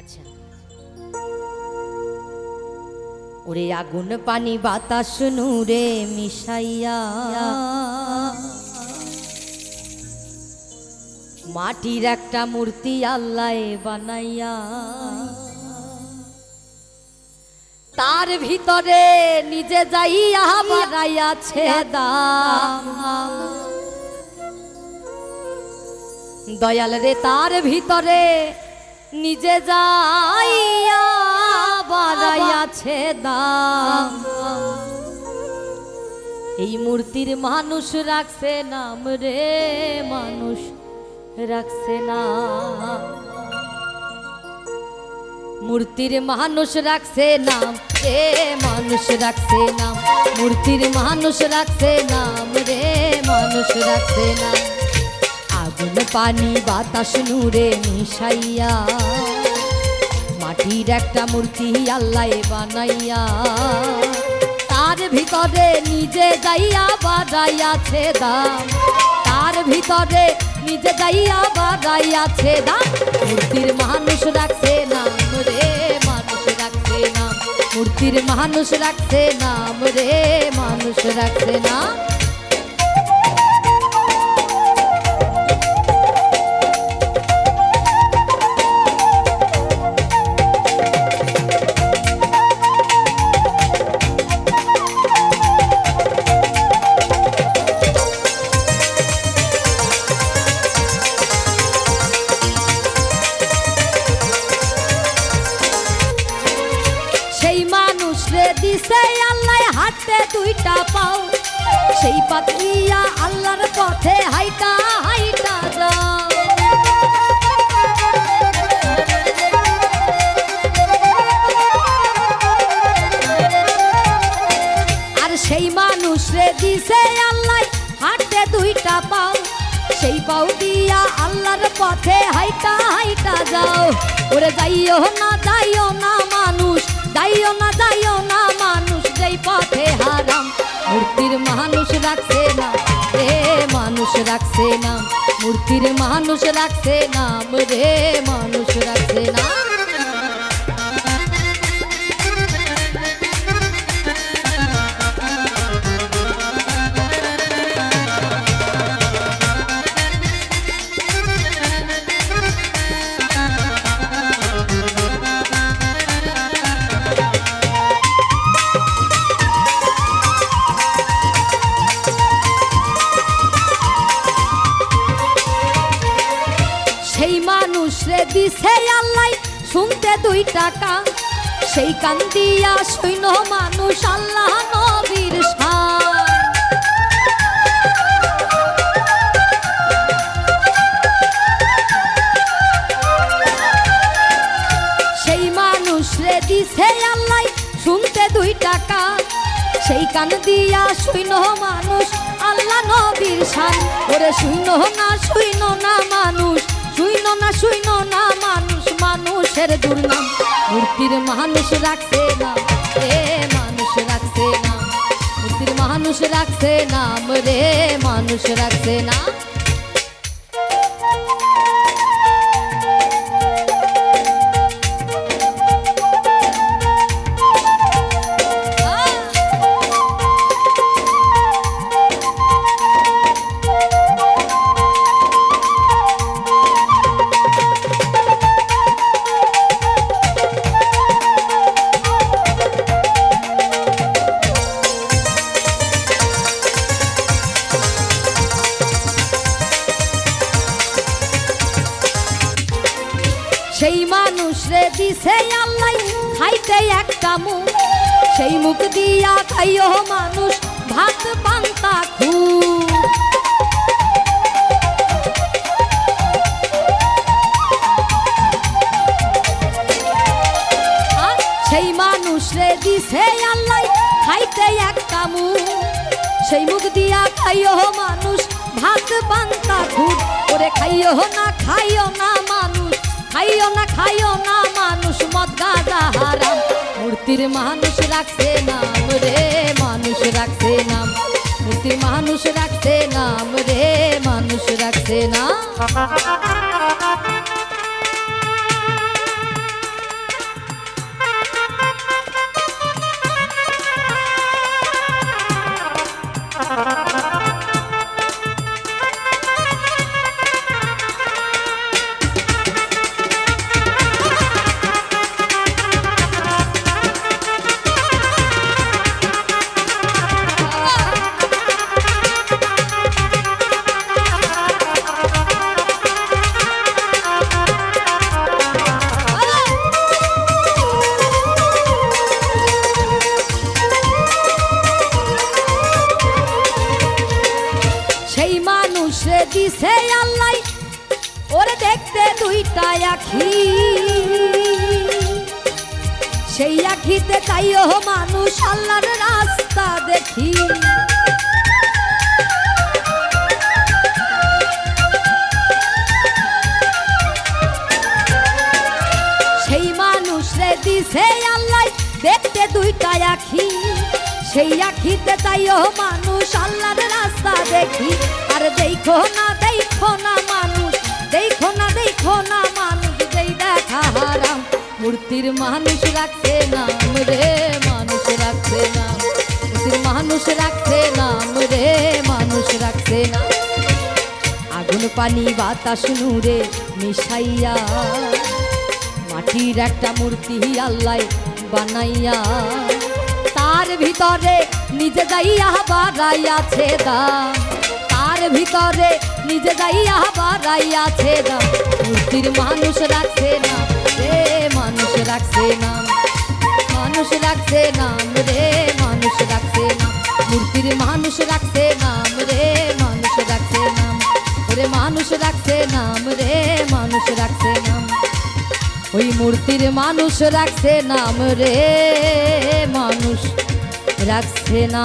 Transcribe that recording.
আচ্ছা। ওরে আগুন পানি বাতাস নূরে মিশাইয়া। মাটির একটা মূর্তি আল্লাহ বানাইয়া। তার ভিতরে নিজে যাইয়া বাড়াইয়াছে দয়াল রে, তার ভিতরে নিজে যাইয়া দাম। এই মূর্তির মানুষ রাখছে নাম রে মানুষ, রাখছে না মূর্তির মানুষ রাখছে নাম রে মানুষ, রাখছে নাম। মূর্তির মানুষ রাখছে নাম রে মানুষ, রাখছে নাম। আগুন পানি বাতাস নূরে মিশাইয়া। মাটির একটা মূর্তি আল্লাহ বানাইয়া। তার ভিতরে নিজে যাইয়া বাজাইয়াছে দাম তার ভিতরে নিজে যাইয়া বাজাইয়াছে দাম মূর্তির মানুষ রাখছে নাম রে, মানুষ রাখছে নাম মূর্তির মানুষ রাখছে নাম রে, মানুষ রাখছে না। দিছে আল্লাহ হাতে দুইটা পাও। সেই পাতিয়া আল্লাহর পথে হাইটা হাইটা যাও। আর সেই মানুষ রে দিছে আল্লাহ হাতে দুইটা পাও। সেই পাও দিয়া আল্লাহর পথে হাইটা হাইটা যাও। ওরে যাইও না যাইও না মানুষ, যাইও না যাইও না পথে হারাম। মূর্তির মানুষ রাখছে না। রে, মানুষ রাখছে না। মূর্তির মানুষ রাখছে নাম রে, মানুষ রাখছে না। দিছে আল্লাহ, শুনতে দুই টাকা। সেই কান দিয়া সৈন্য মানুষ আল্লাহ নবীর সেই মানুষ রে দিছে আল্লাহ, শুনতে দুই টাকা। সেই কান দিয়া মানুষ আল্লাহ নবীর শান ওরে শুইন না শুইন না মানুষ শুইন না শুইন না মানুষ, মানুষের দুর্নাম। মূর্তির মানুষ রাখছে না রে মানুষ রাখছে না। মূর্তির মানুষ রাখছে না রে মানুষ রাখছে না। সেই মানুষ রে দিছে আল্লাহ খাইতে একটা মুখ। সেই মুখ দিয়া খাইও মানুষ ভাত, পান্তা খু সেই মানুষ রে দিছে আল্লাহ খাইতে একটা মুখ। সেই মুখ দিয়া খাইও মানুষ ভাত, পান্তা, খুব। ওরে খাইও না খাইও না খাইও না খাইও না, মানুষ মদ গাঁজা হারাম। মূর্তির মানুষ রাখছে নাম রে, মানুষ রাখছে নাম। মূর্তির মানুষ রাখছে নাম রে, মানুষ রাখছে না আখি। সেই আখিতে তাইও মানুষ, আল্লাহর রাস্তা দেখি। সেই মানুষ রে দিছে আল্লাহ দেখতে দুইটা আখি। সেই আখিতে তাইও মানুষ, আল্লাহর রাস্তা দেখি। আর দেখো না দেখো না দেখো না মানুষ যেই দেখা হারাম মূর্তির মানুষ রাখছে নাম রে, মানুষ রাখছে নাম। মূর্তির মানুষ রাখছে নাম রে, মানুষ রাখছে না আগুন, পানি, বাতাস, নূরে মিশাইয়া, মাটির একটা মূর্তি আল্লাহ বানাইয়া, তার ভিতরে নিজে যাইয়া বাড়াইয়াছে দাম তার ভিতরে নিজে যাইয়া বাড়াইয়াছে দাম মানুষ রাখছে না রে মানুষ রাখছে না মানুষ রাখছে নাম রে মানুষ রাখছে নাম মূর্তির মানুষ রাখছে নাম রে মানুষ রাখছে নাম ওরে মানুষ রাখছে নাম রে মানুষ রাখছে নাম ওই মূর্তির মানুষ রাখছে নাম রে মানুষ রাখছে না